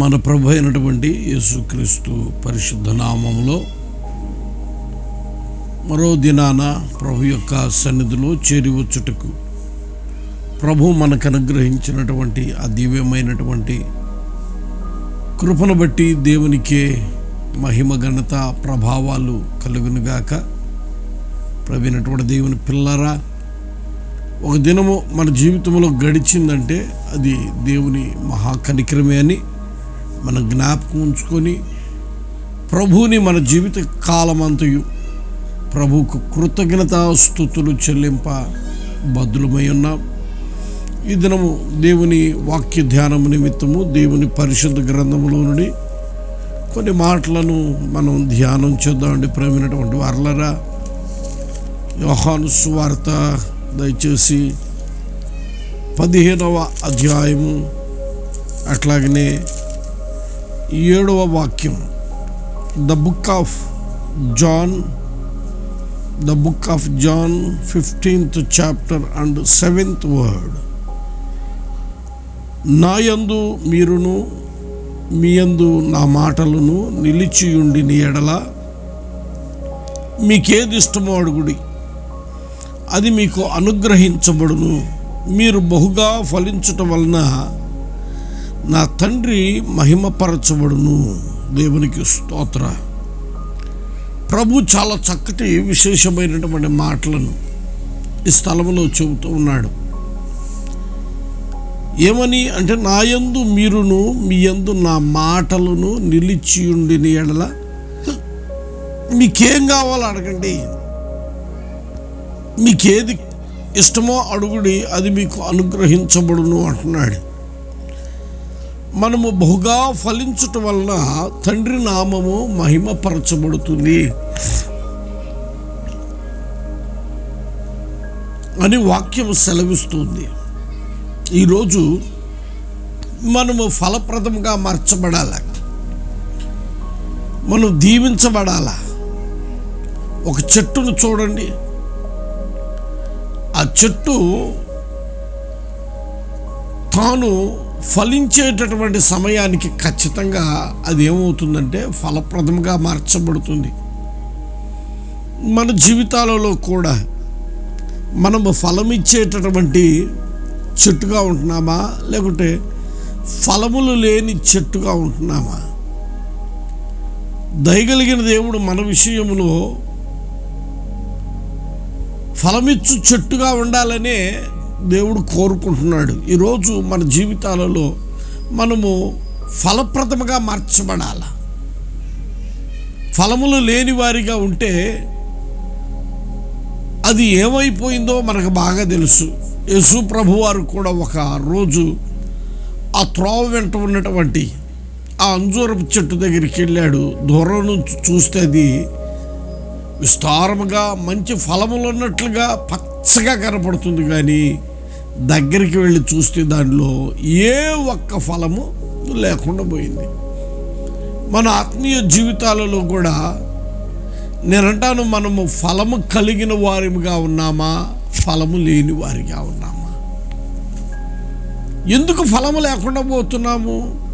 మన ప్రభు అయినటువంటి యేసుక్రీస్తు పరిశుద్ధ నామంలో మరో దినాన ప్రభు యొక్క సన్నిధిలో చేరివచ్చుటకు ప్రభు మనకు అనుగ్రహించినటువంటి ఆ దివ్యమైనటువంటి కృపను బట్టి దేవునికే మహిమ ఘనత ప్రభావాలు కలుగునుగాక ప్రవీణటువంటి దేవుని పిల్లరా ఒక దినము మన జీవితంలో గడిచిందంటే అది దేవుని మహాకనిక్రమే అని మన జ్ఞాపకం ఉంచుకొని ప్రభువుని మన జీవిత కాలమంతయు ప్రభువుకు కృతజ్ఞత స్థుతులు చెల్లింప బద్దులమై ఉన్నాం. ఈ దినము దేవుని వాక్య ధ్యానము నిమిత్తము దేవుని పరిశుద్ధ గ్రంథములో నుండి కొన్ని మాటలను మనం ధ్యానం చేద్దామండి ప్రేమైనటువంటి వర్లరా యోహాను సువార్త దయచేసి పదిహేనవ అధ్యాయము అట్లాగనే ఏడవ వాక్యం. The book of John the book of John fifteenth chapter and seventh word నాయందు మీరును మీయందు నా మాటలను నిలిచియుండి నీ ఎడల. మీకేది ఇష్టమో అడుగుడి. అది మీకు అనుగ్రహించబడును. మీరు బహుగా ఫలించటం వలన నా తండ్రి మహిమపరచబడును. దేవునికి స్తోత్ర. ప్రభు చాలా చక్కటి విశేషమైనటువంటి మాటలను ఈ స్థలంలో చెబుతూ ఉన్నాడు. ఏమని అంటే నాయందు మీరును మీ యందు నా మాటలను నిలిచియుండిన ఎడల. మీకేం కావాలో అడగండి. మీకేది ఇష్టమో అడుగుడి అది మీకు అనుగ్రహించబడును అంటున్నాడు. మనము బహుగా ఫలించటం వలన తండ్రి నామము మహిమపరచబడుతుంది. అని వాక్యం సెలవిస్తుంది. ఈరోజు మనము ఫలప్రదంగా మార్చబడాల. మనం దీవించబడాలా. ఒక చెట్టును చూడండి. ఆ చెట్టు తాను ఫలించేటటువంటి సమయానికి ఖచ్చితంగా అది ఏమవుతుందంటే ఫలప్రదంగా మార్చబడుతుంది. మన జీవితాలలో కూడా మనము ఫలమిచ్చేటటువంటి చెట్టుగా ఉంటున్నామా? లేకుంటే ఫలములు లేని చెట్టుగా ఉంటున్నామా? దయగలిగిన దేవుడు మన విషయంలో ఫలమిచ్చు చెట్టుగా ఉండాలనే దేవుడు కోరుకుంటున్నాడు. ఈరోజు మన జీవితాలలో మనము ఫలప్రదముగా మార్చబడాల. ఫలములు లేని వారిగా ఉంటే అది ఏమైపోయిందో మనకు బాగా తెలుసు. యేసు ప్రభు వారు కూడా ఒక రోజు ఆ త్రోవ వెంట ఉన్నటువంటి ఆ అంజూరపు చెట్టు దగ్గరికి వెళ్ళాడు. దూరం నుంచి చూస్తే అది విస్తారముగా మంచి ఫలములు ఉన్నట్లుగా పచ్చగా కనపడుతుంది. కానీ దగ్గరికి వెళ్ళి చూస్తే దానిలో ఏ ఒక్క ఫలము లేకుండా పోయింది. మన ఆత్మీయ జీవితాలలో కూడా నేనంటాను మనము ఫలము కలిగిన వారిగా ఉన్నామా ఫలము లేని వారిగా ఉన్నామా? ఎందుకు ఫలము లేకుండా పోతున్నాము?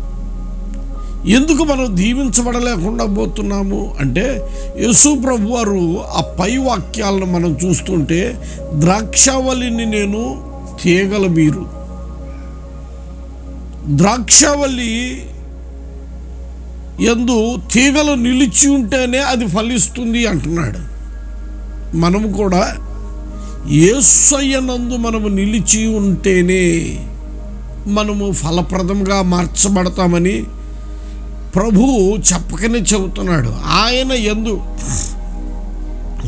ఎందుకు మనం దీవించబడలేకుండా పోతున్నాము? అంటే యేసు ప్రభు వారు ఆ పై వాక్యాలను మనం చూస్తుంటే ద్రాక్షావళిని నేను తీగల మీరు ద్రాక్షవల్లి ఎందు తీగలు నిలిచి ఉంటేనే అది ఫలిస్తుంది అంటున్నాడు. మనము కూడా ఏసయ్యనందు మనము నిలిచి ఉంటేనే మనము ఫలప్రదంగా మార్చబడతామని ప్రభువు చెప్పకనే చెబుతున్నాడు. ఆయన ఎందు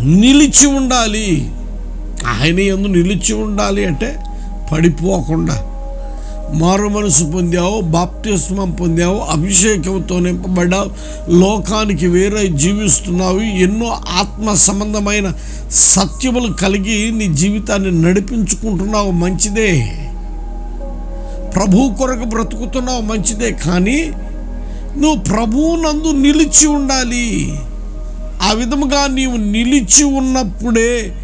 నిలిచి ఉండాలి. ఆయన ఎందు నిలిచి ఉండాలి అంటే పడిపోకుండా మారు మనసు పొందావు బాప్తిస్మం పొందావు అభిషేకంతో నింపబడ్డావు లోకానికి వేరే జీవిస్తున్నావు ఎన్నో ఆత్మ సంబంధమైన సత్యములు కలిగి నీ జీవితాన్ని నడిపించుకుంటున్నావు మంచిదే. ప్రభు కొరకు బ్రతుకుతున్నావు మంచిదే కానీ నువ్వు ప్రభువునందు నిలిచి ఉండాలి. ఆ విధముగా నీవు నిలిచి ఉన్నప్పుడే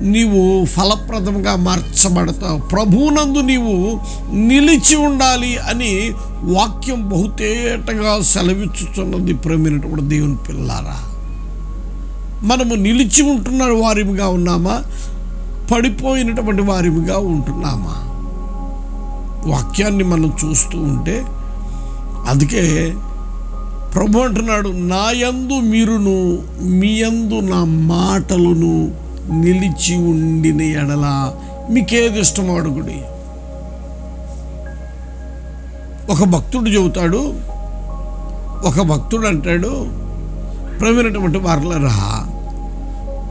నీవు ఫలప్రదంగా మార్చబడతావు. ప్రభువునందు నీవు నిలిచి ఉండాలి అని వాక్యం బహుతేటగా సెలవిచ్చుతున్నది ప్రేమైనటువంటి దేవుని పిల్లారా. మనము నిలిచి ఉంటున్న వారిగా ఉన్నామా? పడిపోయినటువంటి వారిగా ఉంటున్నామా? వాక్యాన్ని మనం చూస్తూ ఉంటే అందుకే ప్రభు అంటున్నాడు నా యందు మీరును మీ యందు నా మాటలను నిలిచి ఉండిన ఎడల మీకేది ఇష్టమో అడుగుడి ఒక భక్తుడు చెబుతాడు ఒక భక్తుడు అంటాడు ప్రవీణటువంటి వారులరా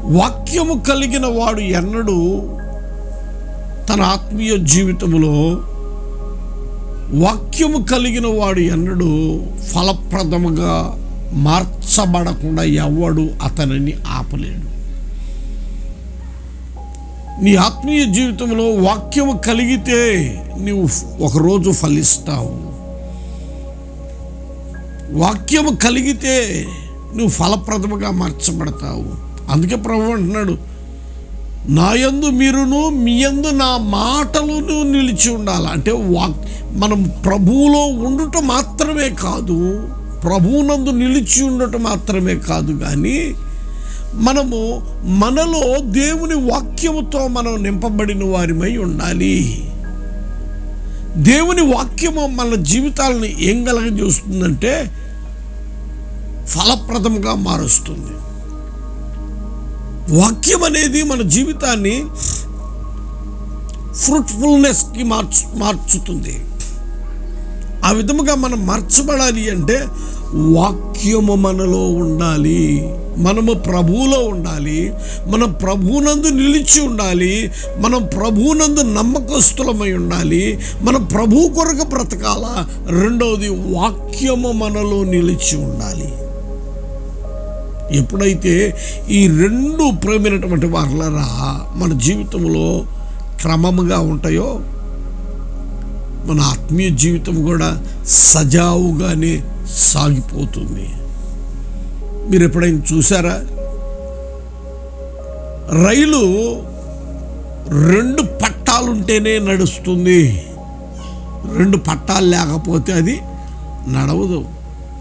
వాక్యము కలిగిన వాడు ఎన్నడూ తన ఆత్మీయ జీవితంలో వాక్యము కలిగిన వాడు ఎన్నడూ ఫలప్రదముగా మార్చబడకుండా ఎవడు అతనిని ఆపలేడు. నీ ఆత్మీయ జీవితంలో వాక్యము కలిగితే నీవు ఒకరోజు ఫలిస్తావు. వాక్యము కలిగితే నువ్వు ఫలప్రదముగా మార్చబడతావు. అందుకే ప్రభు అంటున్నాడు నా యందు మీరును మీ యందు నా మాటలను నిలిచి ఉండాలి. అంటే వాక్ మనం ప్రభువులో ఉండటం మాత్రమే కాదు ప్రభువునందు నిలిచి ఉండటం మాత్రమే కాదు కానీ మనము మనలో దేవుని వాక్యముతో మనం నింపబడిన వారిమై ఉండాలి. దేవుని వాక్యము మన జీవితాలను ఏం కలగజేస్తుందంటే ఫలప్రదంగా మారుస్తుంది. వాక్యం అనేది మన జీవితాన్ని ఫ్రూట్ఫుల్నెస్కి మార్చు మార్చుతుంది. ఆ విధముగా మనం మార్చబడాలి అంటే వాక్యము మనలో ఉండాలి. మనము ప్రభువులో ఉండాలి. మనం ప్రభువునందు నిలిచి ఉండాలి. మనం ప్రభువునందు నమ్మకస్తులమై ఉండాలి. మనం ప్రభు కొరకు బ్రతకాల. రెండవది వాక్యము మనలో నిలిచి ఉండాలి. ఎప్పుడైతే ఈ రెండు ప్రేమైనటువంటి వారలరా మన జీవితంలో క్రమముగా ఉంటాయో మన ఆత్మీయ జీవితం కూడా సజావుగానే సాగిపోతుంది. మీరు ఎప్పుడైనా చూసారా రైలు రెండు పట్టాలుంటేనే నడుస్తుంది. రెండు పట్టాలు లేకపోతే అది నడవదు.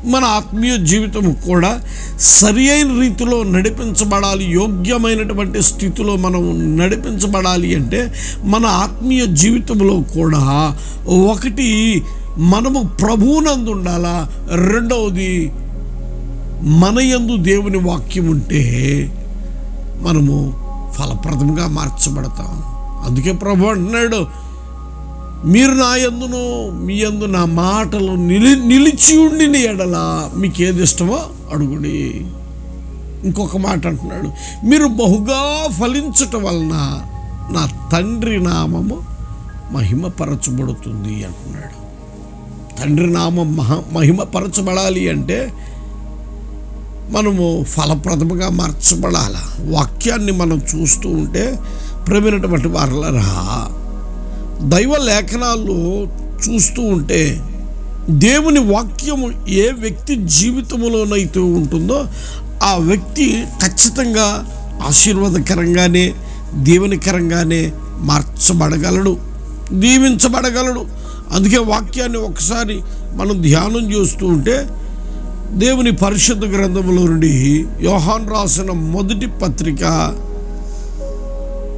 మన ఆత్మీయ జీవితం కూడా సరి అయిన రీతిలో నడిపించబడాలి యోగ్యమైనటువంటి స్థితిలో మనం నడిపించబడాలి అంటే మన ఆత్మీయ జీవితంలో కూడా ఒకటి మనము ప్రభువునందు ఉండాలా? రెండవది మన యందు దేవుని వాక్యం ఉంటే మనము ఫలప్రదంగా మార్చబడతాం. అందుకే ప్రభు అంటున్నాడు మీరు నా ఎందును మీ యందు నా మాటలు నిలి నిలిచి ఉండిన ఎడల మీకు ఏది ఇష్టమో అడుగుడి. ఇంకొక మాట అంటున్నాడు మీరు బహుగా ఫలించటం వలన నా తండ్రి నామము మహిమపరచబడుతుంది అంటున్నాడు. తండ్రి నామం మహ మహిమపరచబడాలి అంటే మనము ఫలప్రదముగా మార్చబడాల. వాక్యాన్ని మనం చూస్తూ ఉంటే ప్రమినటువంటి వారలరా దైవ లేఖనాల్లో చూస్తూ ఉంటే దేవుని వాక్యము ఏ వ్యక్తి జీవితంలోనైతే ఉంటుందో ఆ వ్యక్తి ఖచ్చితంగా ఆశీర్వాదకరంగానే దీవెనకరంగానే మార్చబడగలడు దీవించబడగలడు. అందుకే వాక్యాన్ని ఒకసారి మనం ధ్యానం చేస్తూ ఉంటే దేవుని పరిశుద్ధ గ్రంథంలో నుండి యోహాన్ రాసిన మొదటి పత్రిక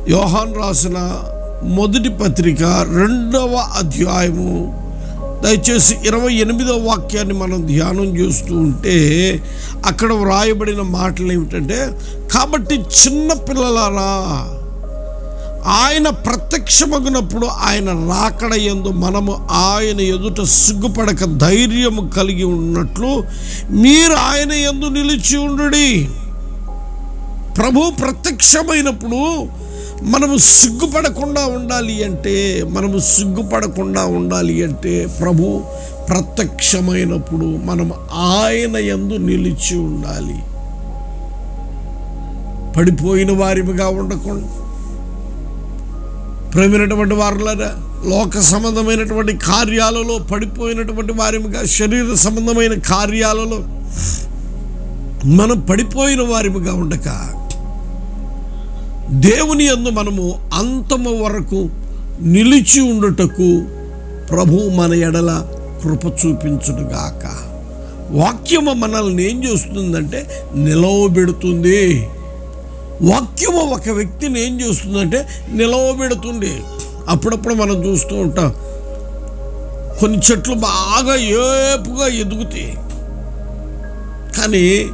యోహాన్ రాసిన మొదటి పత్రిక రెండవ అధ్యాయము. దయచేసి ఇరవై ఎనిమిదవ వాక్యాన్ని మనం ధ్యానం చేస్తూ ఉంటే అక్కడ వ్రాయబడిన మాటలు ఏమిటంటే కాబట్టి చిన్న పిల్లలారా ఆయన ప్రత్యక్షమగినప్పుడు ఆయన రాకడ ఎందు మనము ఆయన ఎదుట సిగ్గుపడక ధైర్యము కలిగి ఉన్నట్లు మీరు ఆయన ఎందు నిలిచి ఉండుడి. ప్రభు ప్రత్యక్షమైనప్పుడు మనము సిగ్గుపడకుండా ఉండాలి అంటే మనము సిగ్గుపడకుండా ఉండాలి అంటే ప్రభు ప్రత్యక్షమైనప్పుడు మనం ఆయన ఎందు నిలిచి ఉండాలి. పడిపోయిన వారిగా ఉండకుండా ప్రేమైనటువంటి వారులరా లోక సంబంధమైనటువంటి కార్యాలలో పడిపోయినటువంటి వారిగా శరీర సంబంధమైన కార్యాలలో మనం పడిపోయిన వారిగా ఉండక దేవుని యందు మనము అంతము వరకు నిలిచి ఉండుటకు ప్రభు మన ఎడల కృప చూపించుడుగాక వాక్యము మనల్ని ఏం చేస్తుందంటే నిలవబెడుతుంది వాక్యము ఒక వ్యక్తిని ఏం చేస్తుందంటే నిలవబెడుతుంది అప్పుడప్పుడు మనం చూస్తూ ఉంటాం కొన్ని చెట్లు బాగా ఏపుగా ఎదుగుతాయి. కానీ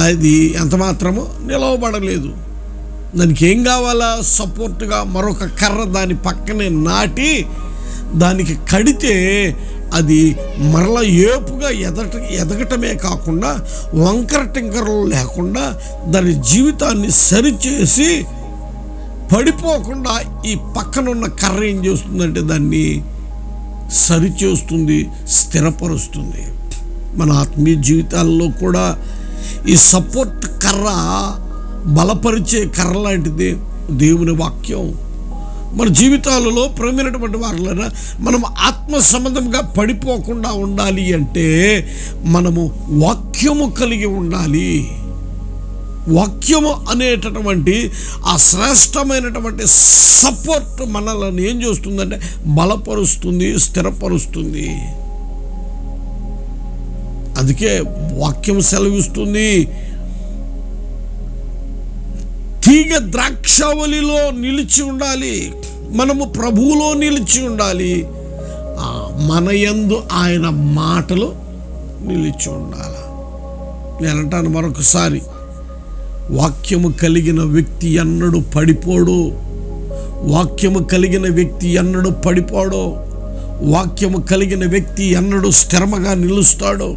అది ఎంత మాత్రమో నిలవబడలేదు. దానికి ఏం కావాలా? సపోర్ట్గా మరొక కర్ర దాని పక్కనే నాటి దానికి కడితే అది మరల ఏపుగా ఎదట ఎదగటమే కాకుండా వంకర టింకరలు లేకుండా దాని జీవితాన్ని సరిచేసి పడిపోకుండా ఈ పక్కనున్న కర్ర ఏం చేస్తుందంటే దాన్ని సరిచేస్తుంది స్థిరపరుస్తుంది. మన ఆత్మీయ జీవితాల్లో కూడా ఈ సపోర్ట్ కర్ర బలపరిచే కర్ర లాంటిది దేవుని వాక్యం. మన జీవితాలలో ప్రేమైనటువంటి వారిలో మనం ఆత్మ సంబంధంగా పడిపోకుండా ఉండాలి అంటే మనము వాక్యము కలిగి ఉండాలి. వాక్యము అనేటటువంటి ఆ శ్రేష్టమైనటువంటి సపోర్ట్ మనల్ని ఏం చేస్తుందంటే బలపరుస్తుంది స్థిరపరుస్తుంది. అందుకే వాక్యం సెలవిస్తుంది. తీగ ద్రాక్షావళిలో నిలిచి ఉండాలి. మనము ప్రభువులో నిలిచి ఉండాలి. మన యందు ఆయన మాటలు నిలిచి ఉండాలి. నేనంటాను మరొకసారి. వాక్యము కలిగిన వ్యక్తి ఎన్నడు పడిపోడు. వాక్యము కలిగిన వ్యక్తి ఎన్నడు పడిపోడు. వాక్యము కలిగిన వ్యక్తి ఎన్నడు స్థిరమగా నిలుస్తాడో.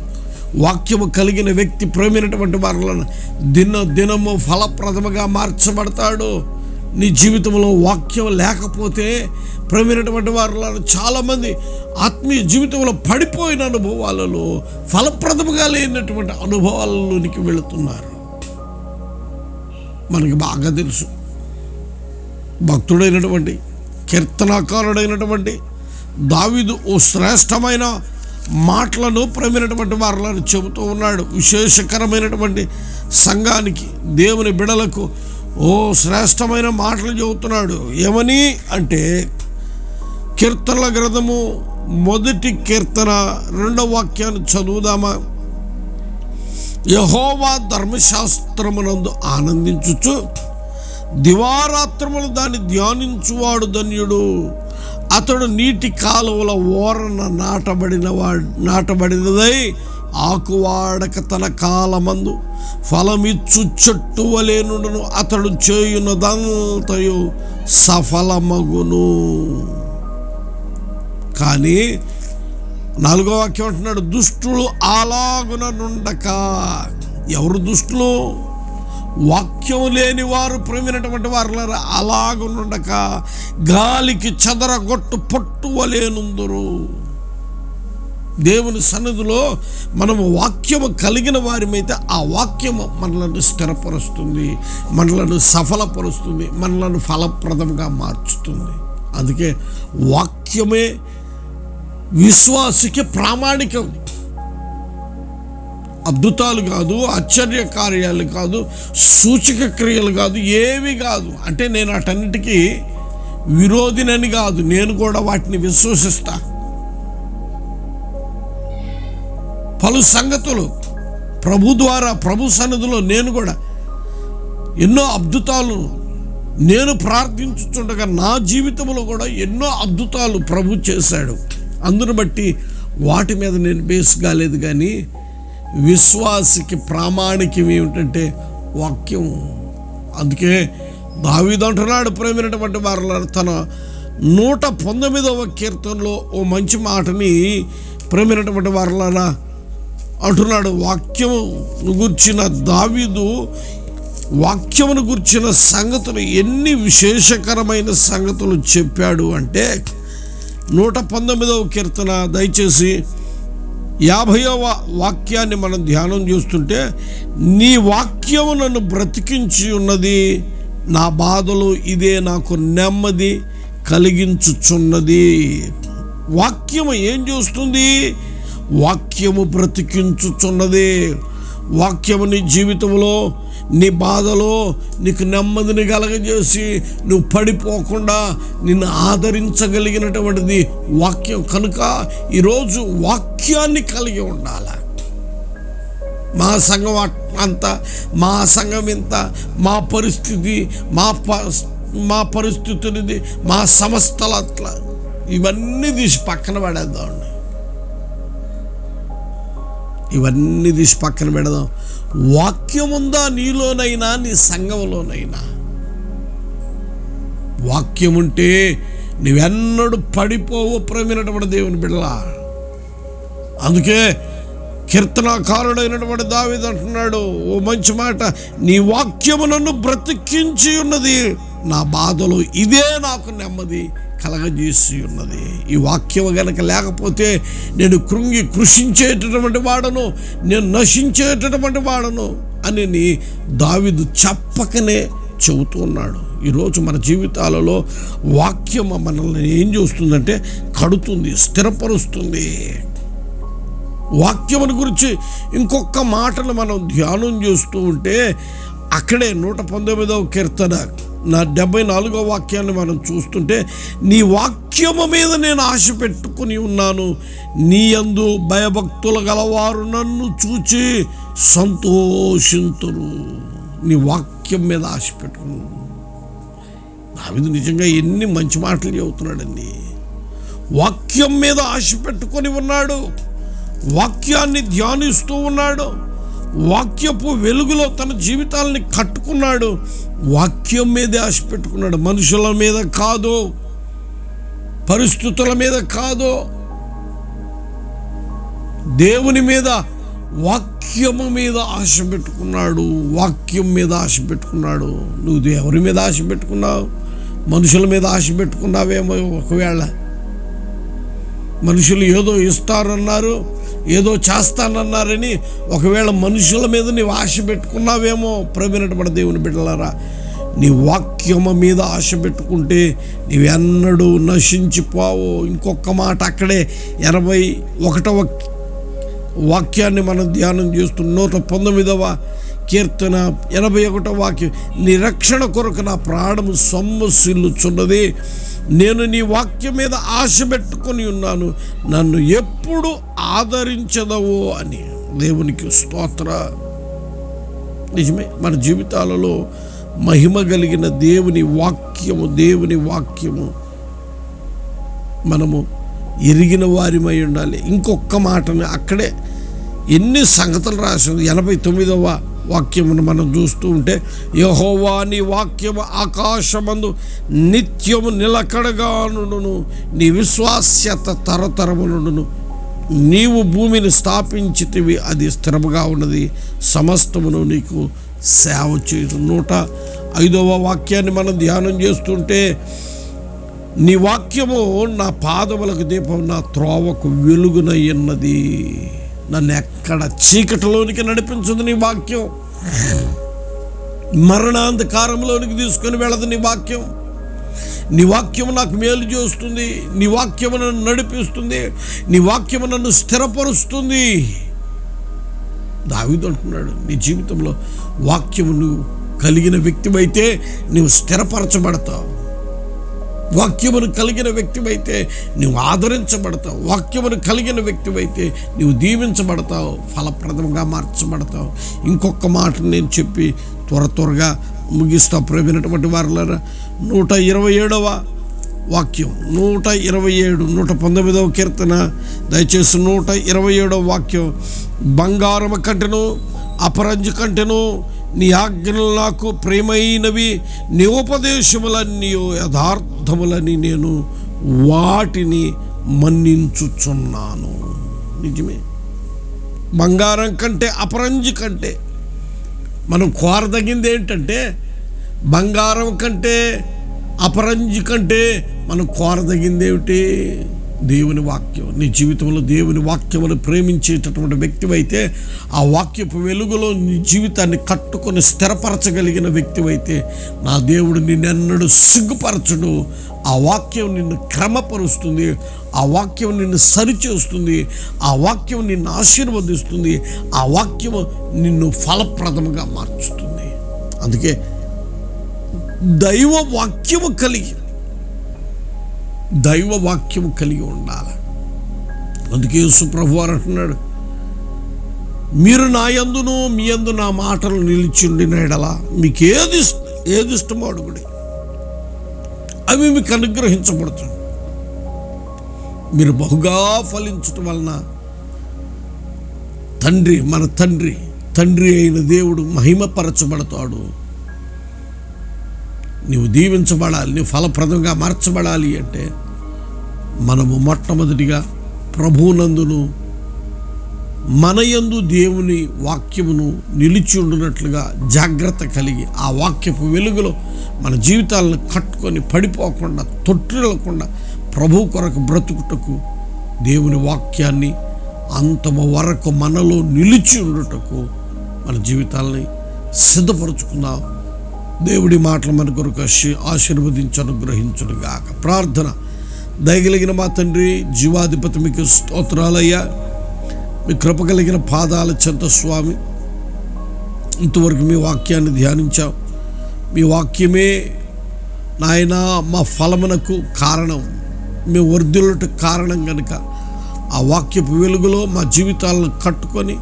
వాక్యము కలిగిన వ్యక్తి ప్రేమైనటువంటి వారులను దిన దినము ఫలప్రదముగా మార్చబడతాడు. నీ జీవితంలో వాక్యం లేకపోతే ప్రేమైనటువంటి వారులను చాలామంది ఆత్మీయ జీవితంలో పడిపోయిన అనుభవాలలో ఫలప్రదముగా లేనటువంటి అనుభవాలలోనికి వెళుతున్నారు. మనకి బాగా తెలుసు. భక్తుడైనటువంటి కీర్తనాకారుడైనటువంటి దావిదు ఓ శ్రేష్టమైన మాటలను ప్రమైనటువంటి వారులను చెబుతూ ఉన్నాడు. విశేషకరమైనటువంటి సంఘానికి దేవుని బిడలకు ఓ శ్రేష్టమైన మాటలు చెబుతున్నాడు. ఏమని అంటే కీర్తనల గ్రంథము మొదటి కీర్తన రెండవ వాక్యాన్ని చదువుదామా? యహోవా ధర్మశాస్త్రమునందు ఆనందించుచు దివారాత్రములు దాన్ని ధ్యానించువాడు ధన్యుడు. అతడు నీటి కాలువల ఓరన నాటబడిన వాడు నాటబడినదై ఆకువాడక తన కాలమందు ఫలమిచ్చు చెట్టు వలేనుండను అతడు చేయునదంతయు సఫలమగును. కానీ నాలుగో వాక్యం అంటున్నాడు దుష్టులు అలాగున నుండక. ఎవరు దుష్టులు? వాక్యం లేని వారు ప్రేమినటువంటి వారు అలాగునుండక గాలికి చెదరగొట్టు పట్టువలేనుందురు దేవుని సన్నిధిలో మనము వాక్యము కలిగిన వారిమైతే ఆ వాక్యము మనలను స్థిరపరుస్తుంది మనలను సఫలపరుస్తుంది మనలను ఫలప్రదంగా మార్చుతుంది. అందుకే వాక్యమే విశ్వాసికి ప్రామాణికం. అద్భుతాలు కాదు ఆశ్చర్య కార్యాలు కాదు సూచక క్రియలు కాదు ఏవి కాదు. అంటే నేను అటన్నిటికీ విరోధినని కాదు నేను కూడా వాటిని విశ్వసిస్తా. పలు సంగతులు ప్రభు ద్వారా ప్రభు సన్నిధిలో నేను కూడా ఎన్నో అద్భుతాలు నేను ప్రార్థించుతుండగా నా జీవితంలో కూడా ఎన్నో అద్భుతాలు ప్రభు చేశాడు. అందును బట్టి వాటి మీద నేను బేస్ కాలేదు కానీ విశ్వాసికి ప్రామాణికం ఏమిటంటే వాక్యం. అందుకే దావీదంటున్నాడు ప్రేమైనటువంటి వారు తన నూట పంతొమ్మిదవ కీర్తనలో ఓ మంచి మాటని ప్రేమైనటువంటి వారులారా అంటున్నాడు. వాక్యము గుర్చిన దావీదు వాక్యమును గుర్చిన సంగతులు ఎన్ని విశేషకరమైన సంగతులు చెప్పాడు అంటే నూట పంతొమ్మిదవ కీర్తన దయచేసి యాభైవ వాక్యాన్ని మనం ధ్యానం చేస్తుంటే నీ వాక్యము నన్ను బ్రతికించి ఉన్నది నా బాధలు ఇదే నాకు నెమ్మది కలిగించుచున్నది. వాక్యము ఏం చేస్తుంది? వాక్యము బ్రతికించుచున్నది. వాక్యము నీ జీవితంలో నీ బాధలో నీకు నెమ్మదిని కలగజేసి నువ్వు పడిపోకుండా నిన్ను ఆదరించగలిగినటువంటిది వాక్యం కనుక ఈరోజు వాక్యాన్ని కలిగి ఉండాలి. మా సంఘం అట్- అంత మా సంఘం ఇంత మా పరిస్థితి మా ప మా పరిస్థితులది మా సంస్థలు అట్లా. ఇవన్నీ తీసి పక్కన పడేద్దాం. ఇవన్నీ తీసి పక్కన పెడదాం. వాక్యం ఉందా నీలోనైనా నీ సంఘంలోనైనా వాక్యముంటే నువ్వెన్నడూ పడిపోవు ప్రమినటువంటి దేవుని బిడ్డ అందుకే కీర్తనాకారుడైనటువంటి దావిదంటున్నాడు ఓ మంచి మాట నీ వాక్యము నన్ను బ్రతికించి ఉన్నది. నా బాధలు ఇదే నాకు నెమ్మది కలగజేసి ఉన్నది ఈ వాక్యం గనక లేకపోతే నేను కృంగి కృషించేటటువంటి వాడను నేను నశించేటటువంటి వాడను అని నీ దావీదు చెప్పకనే చెబుతూ ఉన్నాడు. ఈరోజు మన జీవితాలలో వాక్యం మనల్ని ఏం చేస్తుందంటే కడుతుంది స్థిరపరుస్తుంది. వాక్యముని గురించి ఇంకొక మాటను మనం ధ్యానం చేస్తూ ఉంటే అక్కడే నూట పంతొమ్మిదవ కీర్తన నా డెబ్బై నాలుగో వాక్యాన్ని మనం చూస్తుంటే నీ వాక్యము మీద నేను ఆశ పెట్టుకుని ఉన్నాను. నీ యందు భయభక్తులు గలవారు నన్ను చూచి సంతోషింతురు. నీ వాక్యం మీద ఆశ పెట్టుకుని. దావిదు నిజంగా ఎన్ని మంచి మాటలు చెబుతున్నాడండి. వాక్యం మీద ఆశ పెట్టుకొని ఉన్నాడు. వాక్యాన్ని ధ్యానిస్తూ ఉన్నాడు. వాక్యపు వెలుగులో తన జీవితాలని కట్టుకున్నాడు. వాక్యం మీదే ఆశ పెట్టుకున్నాడు. మనుషుల మీద కాదు పరిస్థితుల మీద కాదు దేవుని మీద వాక్యము మీద ఆశ పెట్టుకున్నాడు. వాక్యం మీద ఆశ పెట్టుకున్నాడు. నువ్వు ఎవరి మీద ఆశ పెట్టుకున్నావు. మనుషుల మీద ఆశ పెట్టుకున్నావేమో ఒకవేళ. మనుషులు ఏదో ఇస్తారన్నారు. ఏదో చేస్తానన్నారని ఒకవేళ మనుషుల మీద నీవు ఆశ పెట్టుకున్నావేమో ప్రవీణపడ దేవుని బిడ్డలారా నీ వాక్యము మీద ఆశ పెట్టుకుంటే నీవెన్నడూ నశించిపోవు. ఇంకొక మాట అక్కడే ఎనభై ఒకటవ వాక్యాన్ని మనం ధ్యానం చేస్తున్న నూట పంతొమ్మిదవ కీర్తన ఎనభై ఒకటో వాక్యం నిరక్షణ కొరకు నా ప్రాణము సొమ్మసిల్లుచున్నది నేను నీ వాక్యం మీద ఆశ పెట్టుకొని ఉన్నాను. నన్ను ఎప్పుడు ఆదరించదవో అని దేవునికి స్తోత్ర. నిజమే మన జీవితాలలో మహిమ కలిగిన దేవుని వాక్యము దేవుని వాక్యము మనము ఎరిగిన వారిమై ఉండాలి. ఇంకొక మాటని అక్కడే ఎన్ని సంగతులు రాసింది ఎనభై తొమ్మిదవ వాక్యమును మనం చూస్తూ ఉంటే యహోవా నీ వాక్యము ఆకాశమందు నిత్యము నిలకడగా నుండును నీ విశ్వాస్యత తరతరములను నీవు భూమిని స్థాపించితివి అది స్థిరముగా ఉన్నది. సమస్తమును నీకు సేవ చేయదు నూట ఐదవ వాక్యాన్ని మనం ధ్యానం చేస్తుంటే నీ వాక్యము నా పాదములకు దీపం నా త్రోవకు వెలుగునయ్యున్నది నన్ను ఎక్కడ చీకటిలోనికి నడిపించదు నీ వాక్యం. మరణాంధకారంలోనికి తీసుకొని వెళ్ళదు నీ వాక్యం. నీ వాక్యం నాకు మేలు చేస్తుంది. నీ వాక్యము నన్ను నడిపిస్తుంది. నీ వాక్యం నన్ను స్థిరపరుస్తుంది. దావిదు అంటున్నాడు నీ జీవితంలో వాక్యము నువ్వు కలిగిన వ్యక్తివైతే నువ్వు స్థిరపరచబడతావు. వాక్యమును కలిగిన వ్యక్తివైతే నువ్వు ఆదరించబడతావు. వాక్యమును కలిగిన వ్యక్తివైతే నువ్వు దీవించబడతావు. ఫలప్రదంగా మార్చబడతావు. ఇంకొక మాట నేను చెప్పి త్వర త్వరగా ముగిస్తా. ప్రేమినటువంటి వారులరా నూట ఇరవై ఏడవ వాక్యం నూట ఇరవై ఏడు నూట పంతొమ్మిదవ కీర్తన. దయచేసి నూట ఇరవై ఏడవ వాక్యం బంగారము కంటెను అపరంజు కంటెను నీ ఆజ్ఞలు నాకు ప్రేమైనవి నీ ఉపదేశములన్నీ యథార్థములని నేను వాటిని మన్నించుచున్నాను. నిజమే. బంగారం కంటే అపరంజి కంటే మనం కోరదగింది ఏంటంటే బంగారం కంటే అపరంజి కంటే మనం కోరదగింది ఏమిటి? దేవుని వాక్యం. నీ జీవితంలో దేవుని వాక్యమును ప్రేమించేటటువంటి వ్యక్తివైతే ఆ వాక్యపు వెలుగులో నీ జీవితాన్ని కట్టుకొని స్థిరపరచగలిగిన వ్యక్తివైతే నా దేవుడు నిన్నెన్నడూ సిగ్గుపరచడు. ఆ వాక్యం నిన్ను క్రమపరుస్తుంది. ఆ వాక్యం నిన్ను సరిచేస్తుంది. ఆ వాక్యం నిన్ను ఆశీర్వదిస్తుంది. ఆ వాక్యం నిన్ను ఫలప్రదముగా మార్చుతుంది. అందుకే దైవ వాక్యము కలిగి దైవ వాక్యము కలిగి ఉండాలి. అందుకే సుప్రభు వారు అంటున్నాడు మీరు నా యందును మీ యందు నా మాటలు నిలిచి ఉండిన ఎడల మీకు ఏది ఏది ఇష్టమో అడుగుడి అవి మీకు అనుగ్రహించబడుతుంది. మీరు బహుగా ఫలించటం వలన తండ్రి మన తండ్రి తండ్రి అయిన దేవుడు మహిమపరచబడతాడు. నీవు దీవించబడాలి నీవు ఫలప్రదంగా మార్చబడాలి అంటే మనము మొట్టమొదటిగా ప్రభువునందును మన యందు దేవుని వాక్యమును నిలిచి ఉండునట్లుగా జాగ్రత్త కలిగి ఆ వాక్యపు వెలుగులో మన జీవితాలను కట్టుకొని పడిపోకుండా తొట్టిల్లకుండా ప్రభు కొరకు బ్రతుకుటకు దేవుని వాక్యాన్ని అంతము వరకు మనలో నిలిచి ఉండుటకు మన జీవితాలని సిద్ధపరచుకుందాం. దేవుడి మాటలు మన కొరకు ఆశీ- ఆశీర్వదించి ప్రార్థన దయగలిగిన మా తండ్రి జీవాధిపతి మీకు స్తోత్రాలయ్యా. మీ కృప కలిగిన పాదాల చెంత స్వామి ఇంతవరకు మీ వాక్యాన్ని ధ్యానించాం. మీ వాక్యమే నాయన మా ఫలమునకు కారణం. మీ వర్ధిల్లుటకు కారణం కనుక ఆ వాక్యపు వెలుగులో మా జీవితాలను కట్టుకొని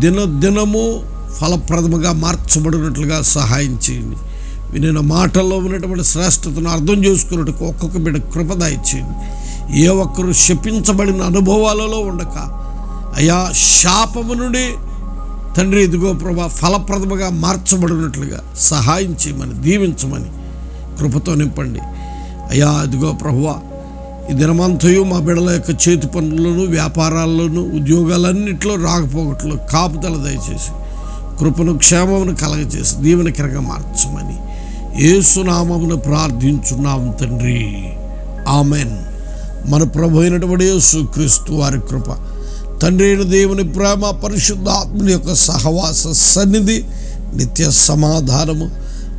దినదినము ఫలప్రదముగా మార్చబడినట్లుగా సహాయం చేయండి. వినిన మాటల్లో ఉన్నటువంటి శ్రేష్టతను అర్థం చేసుకున్నట్టుకు ఒక్కొక్క బిడ్డ కృపదాయ చేయండి ఏ ఒక్కరు శపించబడిన అనుభవాలలో ఉండక. అయా శాపము నుండి తండ్రి ఇదిగో ప్రభా ఫలప్రదముగా మార్చబడినట్లుగా సహాయం చేయమని దీవించమని కృపతో నింపండి. అయ్యా ఇదిగో ప్రభువా ఈ దినమంతయు మా బిడ్డల యొక్క చేతి పనులను వ్యాపారాల్లోనూ ఉద్యోగాలన్నింటిలో రాకపోకట్లు కాపుదల దయచేసి కృపను క్షేమమును కలగచేసి దీవెనకరంగా మార్చమని ఏసునామమును ప్రార్థించున్నాం తండ్రి. ఆమెన్. మన ప్రభు అయినటువంటి యేసు క్రీస్తు వారి కృప. తండ్రి అయిన దేవుని ప్రేమ పరిశుద్ధాత్మని యొక్క సహవాస సన్నిధి నిత్య సమాధానము.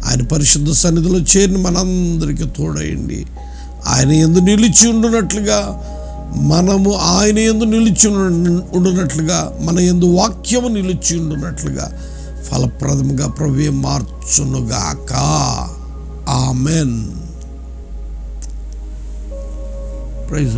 ఆయన పరిశుద్ధ సన్నిధిలో చేరిన మనందరికీ తోడయండి. ఆయన ఎందు నిలిచి ఉండునట్లుగా మనము ఆయన ఎందు నిలిచి ఉండునట్లుగా మన ఎందు వాక్యము నిలిచి ఉండునట్లుగా ఫలప్రదముగా ప్రభు మార్చునుగాక. ఆమెన్. ప్రైజ్